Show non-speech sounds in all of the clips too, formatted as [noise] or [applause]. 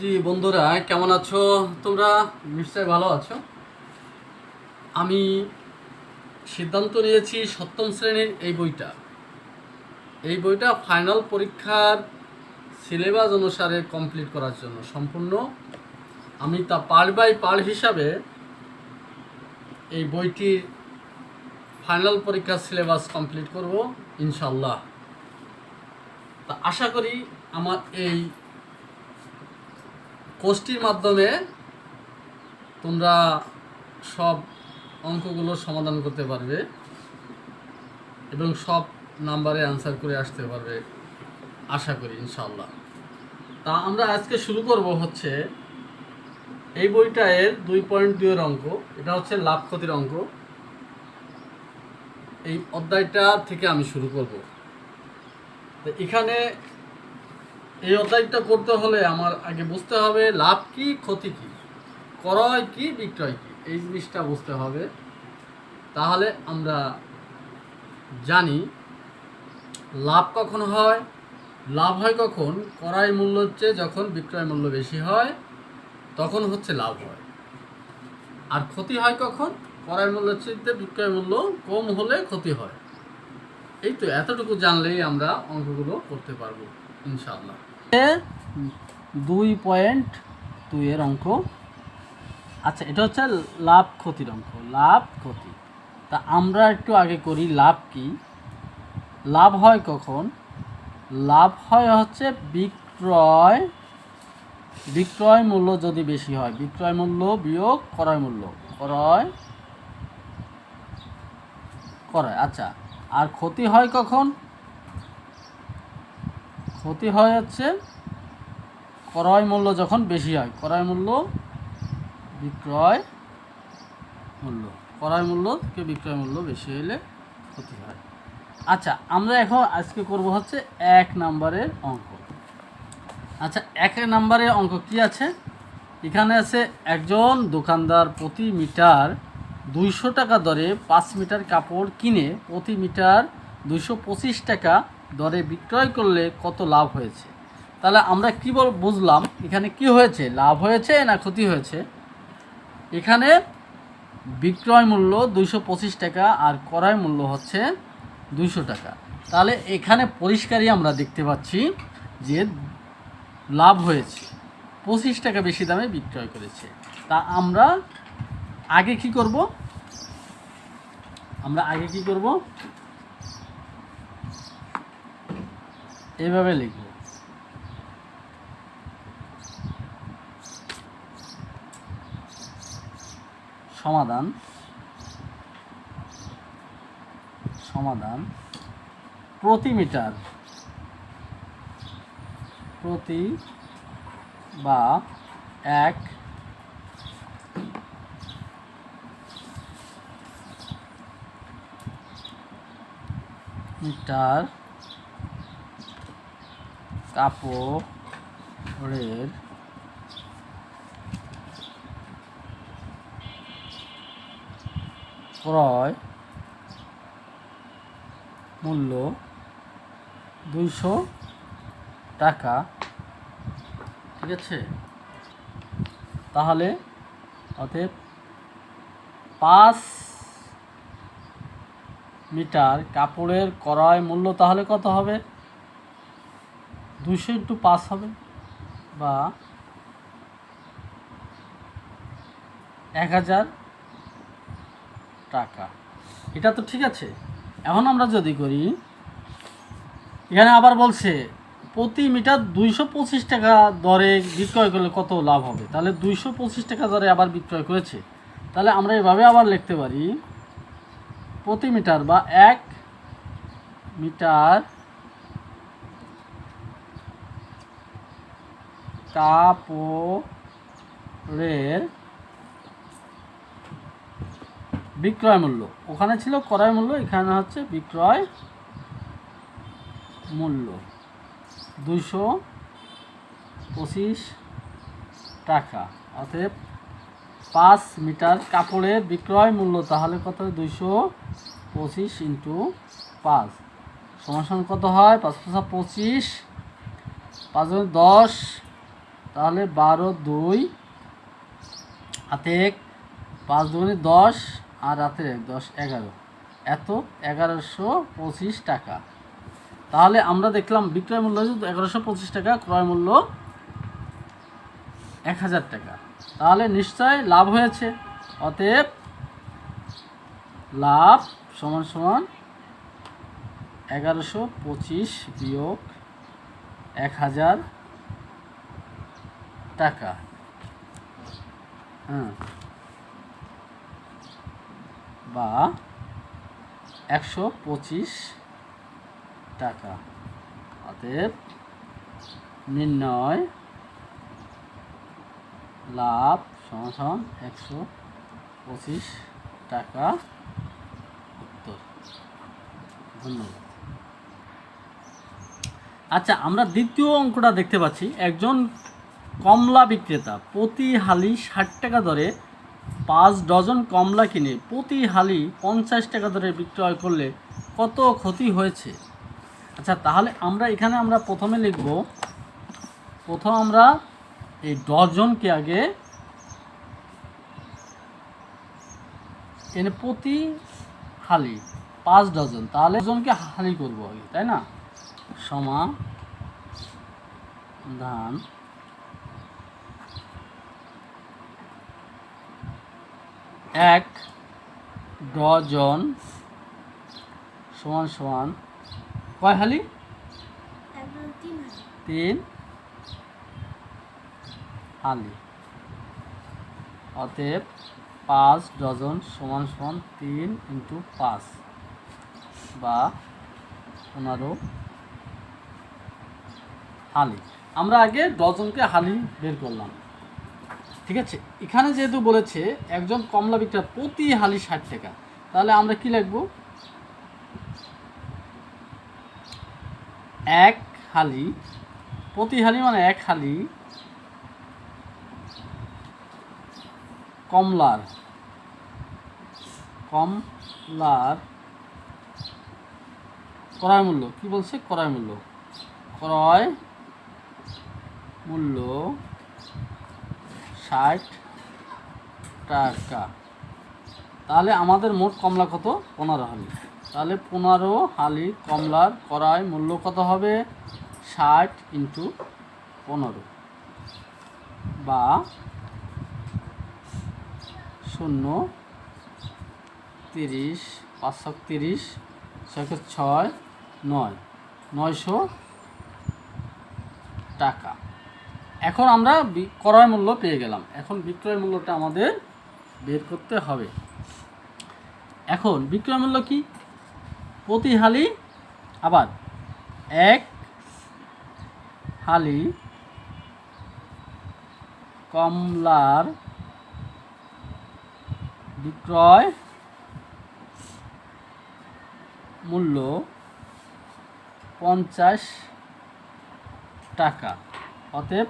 জি, বন্ধুরা, কেমন আছো? তোমরা নিশ্চয়ই ভালো আছো। আমি সিদ্ধান্ত নিয়েছি সপ্তম শ্রেণির এই বইটা। এই বইটা ফাইনাল পরীক্ষার সিলেবাস অনুসারে কমপ্লিট করার জন্য সম্পূর্ণ। আমি তা পার্ট বাই পার্ট হিসাবে এই বইটির ফাইনাল পরীক্ষার সিলেবাস কমপ্লিট করব ইনশাল্লাহ তা আশা করি আমার এই কোর্সটির মাধ্যমে তোমরা সব অঙ্কগুলো সমাধান করতে পারবে এবং সব নাম্বারে অ্যান্সার করে আসতে পারবে, আশা করি ইনশাল্লাহ তা আমরা আজকে শুরু করব হচ্ছে এই বইটা এর দুই পয়েন্ট দুইয়ের অঙ্ক, এটা হচ্ছে লাভ ক্ষতির অঙ্ক। এই অধ্যায়টা থেকে আমি শুরু করব। এখানে এই অধ্যায়টা করতে হলে আমার আগে বুঝতে হবে লাভ কি, ক্ষতি কি, ক্রয় কি, বিক্রয় কি, এই জিনিসটা বুঝতে হবে। তাহলে আমরা জানি লাভ কখন হয়, লাভ হয় কখন, ক্রয় মূল্য হচ্ছে যখন বিক্রয় মূল্য বেশি হয়, তখন হচ্ছে লাভ হয়। আর ক্ষতি হয় কখন, ক্রয় মূল্য চেয়ে বিক্রয় মূল্য কম হলে ক্ষতি হয়। এই তো এতটুকু জানলেই আমরা অঙ্কগুলো করতে পারব। ইনশাআল্লাহ। দুই পয়েন্ট দুইয়ের অঙ্ক। আচ্ছা এটা হচ্ছে লাভ ক্ষতির অঙ্ক, লাভ ক্ষতি। তা আমরা একটু আগে করি লাভ কি? লাভ হয় কখন? লাভ হয় হচ্ছে বিক্রয় বিক্রয় মূল্য যদি বেশি হয়, বিক্রয় মূল্য বিয়োগ ক্রয় মূল্য, ক্রয় ক্রয়। আচ্ছা আর ক্ষতি হয় কখন? ক্ষতি হয় হচ্ছে ক্রয় মূল্য যখন বেশি হয়, ক্রয় মূল্য বিক্রয় মূল্য, ক্রয় মূল্য থেকে বিক্রয় মূল্য বেশি হলে ক্ষতি হয়। আচ্ছা আমরা এখন আজকে করব হচ্ছে এক নম্বরের অঙ্ক। আচ্ছা এক নম্বরের অঙ্ক কি আছে? এখানে আছে একজন দোকানদার প্রতি মিটার দুইশো টাকা দরে পাঁচ মিটার কাপড় কিনে প্রতি মিটার দুইশো পঁচিশ টাকা দরে বিক্রয় করলে কত লাভ হয়েছে? তাহলে আমরা কী বল বুঝলাম, এখানে কি হয়েছে? লাভ হয়েছে না ক্ষতি হয়েছে? এখানে বিক্রয় মূল্য দুইশো পঁচিশ টাকা আর ক্রয় মূল্য হচ্ছে দুইশো টাকা। তাহলে এখানে পরিষ্কারই আমরা দেখতে পাচ্ছি যে লাভ হয়েছে। পঁচিশ টাকা বেশি দামে বিক্রয় করেছে। তা আমরা আগে কি করব? আমরা আগে কি করব? এভাবে লিখব। সমাধান। সমাধান। প্রতি মিটার। প্রতি বা এক মিটার কাপড়ের ক্রয় মূল্য দুইশো টাকা। ঠিক আছে? তাহলে অতএব পাঁচ মিটার কাপড়ের ক্রয় মূল্য তাহলে কত হবে? দুশো ইন্টু পাঁচ হবে বা এক হাজার টাকা। এটা তো ঠিক আছে। এখন আমরা যদি করি, এখানে আবার বলছে, প্রতি মিটার দুইশো পঁচিশ টাকা দরে বিক্রয় করলে কত লাভ হবে? তাহলে দুইশো পঁচিশ টাকা দরে আবার বিক্রয় করেছে। তাহলে আমরা এভাবে আবার লিখতে পারি, প্রতি মিটার বা এক মিটার কাপড়ের বিক্রয় মূল্য। ওখানে ছিল ক্রয় মূল্য, এখানে হচ্ছে বিক্রয় মূল্য। দুশো পঁচিশ টাকা। অতএব পাঁচ মিটার কাপড়ের বিক্রয় মূল্য, তাহলে কত দুশো পঁচিশ ইন্টু পাঁচ। সমান কত হয়? পাঁচ পাঁচা পঁচিশ, পাঁচ দশ তাহলে বারো দুই, হাতে এক, পাঁচ দুগুণে দশ আর হাতে এক, দশ এগারো। এত এগারোশো পঁচিশ টাকা। তাহলে আমরা দেখলাম বিক্রয় মূল্য হচ্ছে এগারোশো পঁচিশ টাকা, ক্রয় মূল্য এক হাজার টাকা। তাহলে নিশ্চয় লাভ হয়েছে। অতএব লাভ সমান সমান এগারোশো পঁচিশ বিয়োগ এক হাজার টাকা। হ্যাঁ বা একশো পঁচিশ টাকা। অতএব নির্ণয়, লাভ সমান একশো পঁচিশ টাকা উত্তর। ধন্যবাদ। আচ্ছা আমরা দ্বিতীয় অঙ্কটা দেখতে পাচ্ছি। একজন কমলা বিক্রেতা প্রতি হালি ষাট টাকা দরে, পাঁচ ডজন কমলা কিনে প্রতি হালি পঞ্চাশ টাকা দরে বিক্রয় করলে কত ক্ষতি হয়েছে? আচ্ছা তাহলে আমরা এখানে আমরা প্রথমে লিখব, প্রথম আমরা এই ডজনকে আগে এনে প্রতি হালি পাঁচ ডজন, তাহলে ডজনকে হালি করব আগে, তাই না? সমা এক ডজন সমান সমান কয় হালি? তিন হালি। অতএব পাঁচ ডজন সমান সমান তিন ইন্টু পাঁচ বা পনেরো হালি। আমরা আগে ডজনকে হালি বের করলাম। ঠিক আছে? এখানে যেহেতু বলেছে একজন কমলা বিক্রেতা প্রতি হালি ষাট টাকা, তাহলে আমরা কি লিখব? এক হালি, প্রতি হালি মানে এক হালি কমলার কমলার ক্রয় মূল্য, কি বলছে? ক্রয় মূল্য ক্রয় মূল্য ষাট টাকা। তাহলে আমাদের মোট কমলা কত? পনেরো হালি। তাহলে পনেরো হালি কমলার ক্রয় মূল্য কত হবে? ষাট ইন্টু পনেরো বা শূন্য তিরিশ, পাঁচশো তিরিশ, ছয়শো ছয়, নয়। নয়শো টাকা। এখন আমরা ক্রয় মূল্য পেয়ে গেলাম। এখন বিক্রয় মূল্যটা আমাদের বের করতে হবে। এখন বিক্রয় মূল্য কি? প্রতি হালি আবার এক হালি কমলার বিক্রয় মূল্য পঞ্চাশ টাকা। অতএব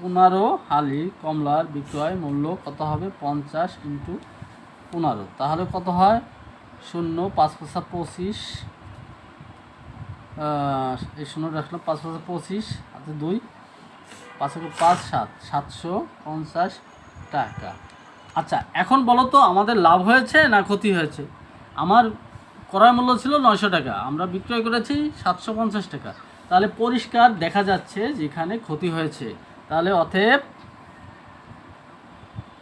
পনেরো, হালি, কমলার বিক্রয় মূল্য কত হবে? পঞ্চাশ ইন্টু পনেরো। তাহলে কত হয়? শূন্য, পাঁচ পাঁচা পঁচিশ। এই শূন্য রাখলাম পাঁচ পাঁচা পঁচিশ, হাতে দুই। পাঁচ পাঁচ, সাত। সাতশো পঞ্চাশ টাকা। আচ্ছা এখন বলো তো, আমাদের লাভ হয়েছে না ক্ষতি হয়েছে? আমার ক্রয় মূল্য ছিল নয়শো টাকা। আমরা বিক্রয় করেছি সাতশো পঞ্চাশ টাকা। তাহলে পরিষ্কার দেখা যাচ্ছে যেখানে ক্ষতি হয়েছে। তাহলে অতএব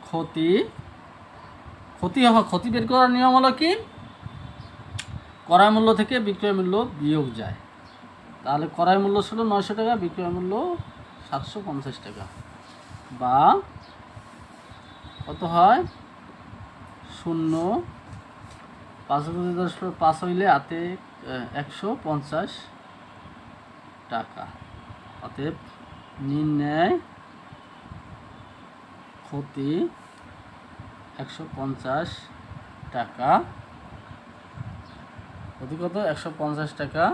ক্ষতি ক্ষতি হওয়া, ক্ষতি বের করার নিয়ম হলো কি? ক্রয় মূল্য থেকে বিক্রয় মূল্য বিয়োগ যায়। তাহলে ক্রয় মূল্য ছিল নয়শো টাকা, বিক্রয় মূল্য সাতশো পঞ্চাশ টাকা। বা কত হয়? শূন্য। পাঁচ পাঁচ হইলে হাতে একশো পঞ্চাশ টাকা। অতএব নির্ণয় ক্ষতি একশো পঞ্চাশ টাকা। ক্ষতি কত? একশো পঞ্চাশ টাকা।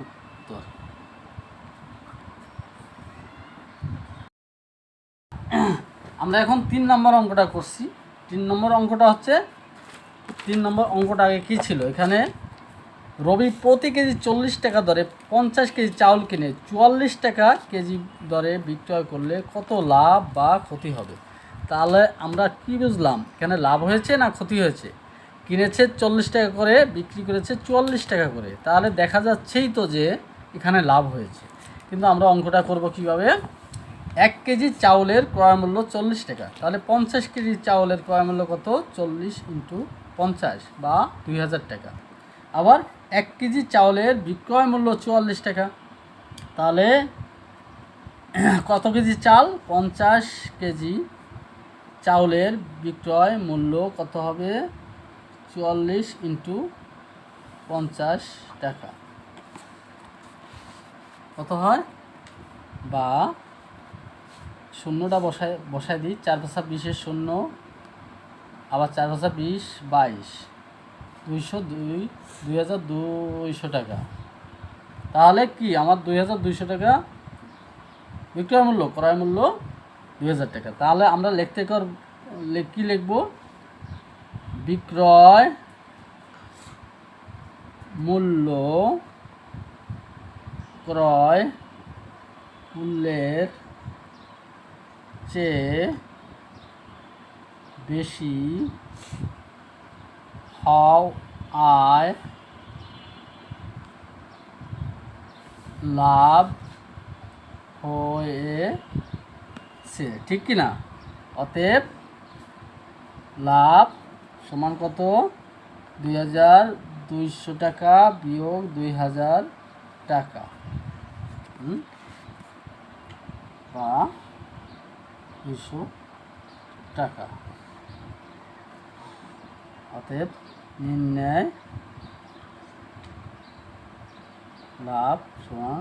উত্তর। আমরা এখন তিন নম্বর অঙ্কটা করছি। তিন নম্বর অঙ্কটা হচ্ছে, তিন নম্বর অঙ্কটা আগে কী ছিল? এখানে রবি প্রতি কেজি চল্লিশ টাকা দরে পঞ্চাশ কেজি চাউল কিনে চুয়াল্লিশ টাকা কেজি দরে বিক্রয় করলে কত লাভ বা ক্ষতি হবে? তাহলে আমরা কি বুঝলাম? এখানে লাভ হয়েছে না ক্ষতি হয়েছে? কিনেছে চল্লিশ টাকা করে, বিক্রি করেছে চুয়াল্লিশ টাকা করে। তাহলে দেখা যাচ্ছেই তো যে এখানে লাভ হয়েছে। কিন্তু আমরা অঙ্কটা করব কীভাবে? এক কেজি চাউলের ক্রয় মূল্য চল্লিশ টাকা। তাহলে পঞ্চাশ কেজি চাউলের ক্রয় মূল্য কত? চল্লিশ ইন্টু পঞ্চাশ বা দুই হাজার টাকা। আবার এক কেজি চাউলের বিক্রয় মূল্য চুয়াল্লিশ টাকা। তাহলে [clears throat] কত কেজি চাল? পঞ্চাশ কেজি চাউলের বিক্রয় মূল্য কত হবে? চুয়াল্লিশ ইন্টু পঞ্চাশ টাকা। কত হয়? বা শূন্যটা বসায় বসায় দিই। চার পাঁচা বিশের শূন্য, আবার চার পাঁচা বিশ, বাইশ। দুইশো দুই দুই হাজার দুইশো টাকা। তাহলে কি আমার দুই হাজার দুইশো টাকা বিক্রয় মূল্য, ক্রয় মূল্য দুই হাজার টাকা। তাহলে আমরা লিখতে কর কি লিখব? বিক্রয় মূল্য, ক্রয় মূল্যের চেয়ে বেশি হাও আয় লাভ হয়েছে। ঠিক কি না অতএব লাভ সমান কত? দুই হাজার দুইশো টাকা বিয়োগ দুই হাজার টাকা? বা দুশো টাকা। অতএব নির্ণয় লাভ সমান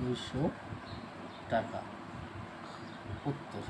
দুশো টাকা। উত্তর।